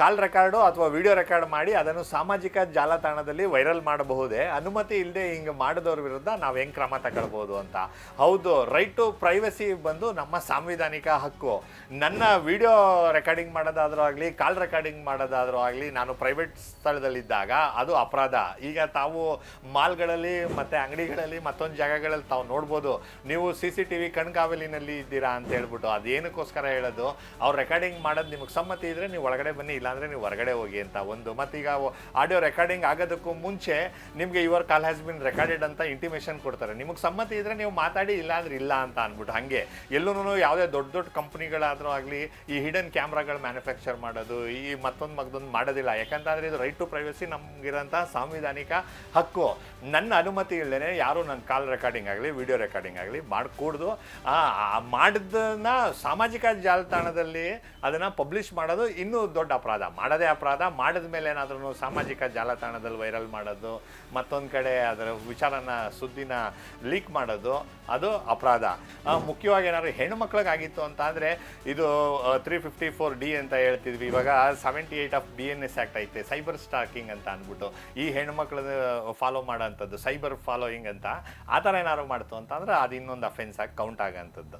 ಕಾಲ್ record ಅಥವಾ video record ಮಾಡಿ ಅದನ್ನು ಸಾಮಾಜಿಕ ಜಾಲತಾಣದಲ್ಲಿ ವೈರಲ್ ಮಾಡಬಹುದೇ? ಅನುಮತಿ ಇಲ್ಲದೆ ಹಿಂಗೆ ಮಾಡಿದವ್ರ ವಿರುದ್ಧ ನಾವು ಹೆಂಗೆ ಕ್ರಮ ತಗೊಳ್ಬೋದು ಅಂತ. ಹೌದು ರೈಟ್ ಟು ಪ್ರೈವಸಿ ಬಂದು ನಮ್ಮ ಸಾಂವಿಧಾನಿಕ ಹಕ್ಕು. ನನ್ನ ವಿಡಿಯೋ ರೆಕಾರ್ಡಿಂಗ್ ಮಾಡೋದಾದರೂ ಆಗಲಿ, ಕಾಲ್ ರೆಕಾರ್ಡಿಂಗ್ ಮಾಡೋದಾದ್ರೂ ಆಗಲಿ, ನಾನು ಪ್ರೈವೇಟ್ ಸ್ಥಳದಲ್ಲಿದ್ದಾಗ ಅದು ಅಪರಾಧ. ಈಗ ತಾವು ಮಾಲ್ಗಳಲ್ಲಿ ಮತ್ತು ಅಂಗಡಿಗಳಲ್ಲಿ ಮತ್ತೊಂದು ಜಾಗಗಳಲ್ಲಿ ತಾವು ನೋಡ್ಬೋದು. ನೀವು ಸಿ ಸಿ ಟಿ ವಿ ಕಣ್ಗಾವಲಿನಲ್ಲಿ ಇದ್ದೀರಾ ಅಂತ ಹೇಳ್ಬಿಟ್ಟು ಅದೇನಕ್ಕೋಸ್ಕರ ಹೇಳೋದು? ಅವ್ರು ರೆಕಾರ್ಡಿಂಗ್ ಮಾಡೋದು ನಿಮಗೆ ಸಮ್ಮತಿ ಇದ್ರೆ ನೀವು ಒಳಗಡೆ ಬನ್ನಿ ಇಲ್ಲಾಂದ್ರೆ ನೀವು ಹೊರಗಡೆ ಹೋಗಿ ಅಂತ ಒಂದು. ಮತ್ತೀಗ ಆಡಿಯೋ ರೆಕಾರ್ಡಿಂಗ್ ಆಗೋದಕ್ಕೂ ಮುಂಚೆ ನಿಮಗೆ your call has been recorded ಅಂತ ಇಂಟಿಮೇಷನ್ ಕೊಡ್ತಾರೆ. ನಿಮಗೆ ಸಮ್ಮತಿ ಇದ್ರೆ ನೀವು ಮಾತಾಡಿ ಇಲ್ಲ ಅಂದ್ರೆ ಇಲ್ಲ ಅಂತ ಅಂದ್ಬಿಟ್ಟು ಹಾಗೆ. ಎಲ್ಲೂ ಯಾವುದೇ ದೊಡ್ಡ ದೊಡ್ಡ ಕಂಪ್ನಿಗಳಾದರೂ ಆಗಲಿ, ಈ ಹಿಡನ್ ಕ್ಯಾಮ್ರಾಗಳು ಮ್ಯಾನುಫ್ಯಾಕ್ಚರ್ ಮಾಡೋದು, ಈ ಮತ್ತೊಂದು ಮಗದೊಂದು ಮಾಡೋದಿಲ್ಲ. ಯಾಕಂತಂದರೆ ಇದು ರೈಟ್ ಟು ಪ್ರೈವಸಿ ನಮಗಿರೋಂಥ ಸಾಂವಿಧಾನಿಕ ಹಕ್ಕು. ನನ್ನ ಅನುಮತಿ ಇಲ್ಲದೇ ಯಾರು ನನ್ನ ಕಾಲ್ ರೆಕಾರ್ಡಿಂಗ್ ಆಗಲಿ ವಿಡಿಯೋ ರೆಕಾರ್ಡಿಂಗ್ ಆಗಲಿ ಮಾಡಿಕೂಡ್ದು. ಮಾಡಿದ್ದನ್ನ ಸಾಮಾಜಿಕ ಜಾಲತಾಣದಲ್ಲಿ ಅದನ್ನು ಪಬ್ಲಿಷ್ ಮಾಡೋದು ಇನ್ನೂ ದೊಡ್ಡ ಅಪರಾಧ. ಮಾಡೋದೇ ಅಪರಾಧ, ಮಾಡಿದ ಮೇಲೆ ಏನಾದ್ರೂ ಸಾಮಾಜಿಕ ಜಾಲತಾಣದಲ್ಲಿ ವೈರಲ್ ಮಾಡೋದು, ಮತ್ತೊಂದು ಕಡೆ ಅದರ ವಿಚಾರನ, ಸುದ್ದಿನ ಲೀಕ್ ಮಾಡೋದು, ಅದು ಅಪರಾಧ. ಮುಖ್ಯವಾಗಿ ಏನಾದ್ರು ಹೆಣ್ಣು ಮಕ್ಳಿಗಾಗಿತ್ತು ಅಂತ ಅಂದರೆ, ಇದು ತ್ರೀ ಫಿಫ್ಟಿ ಫೋರ್ ಡಿ ಅಂತ ಹೇಳ್ತಿದ್ವಿ. ಇವಾಗ seventy eight of B N S act ಐತೆ ಸೈಬರ್ ಸ್ಟಾಕಿಂಗ್ ಅಂತ ಅಂದ್ಬಿಟ್ಟು. ಈ ಹೆಣ್ಮಕ್ಳು ಫಾಲೋ ಮಾಡೋಂಥದ್ದು ಸೈಬರ್ ಫಾಲೋಯಿಂಗ್ ಅಂತ, ಆ ಥರ ಏನಾದ್ರು ಮಾಡ್ತು ಅಂತ ಅದು ಇನ್ನೊಂದು ಅಫೆನ್ಸ್ ಆಗಿ ಕೌಂಟ್ ಆಗೋಂಥದ್ದು.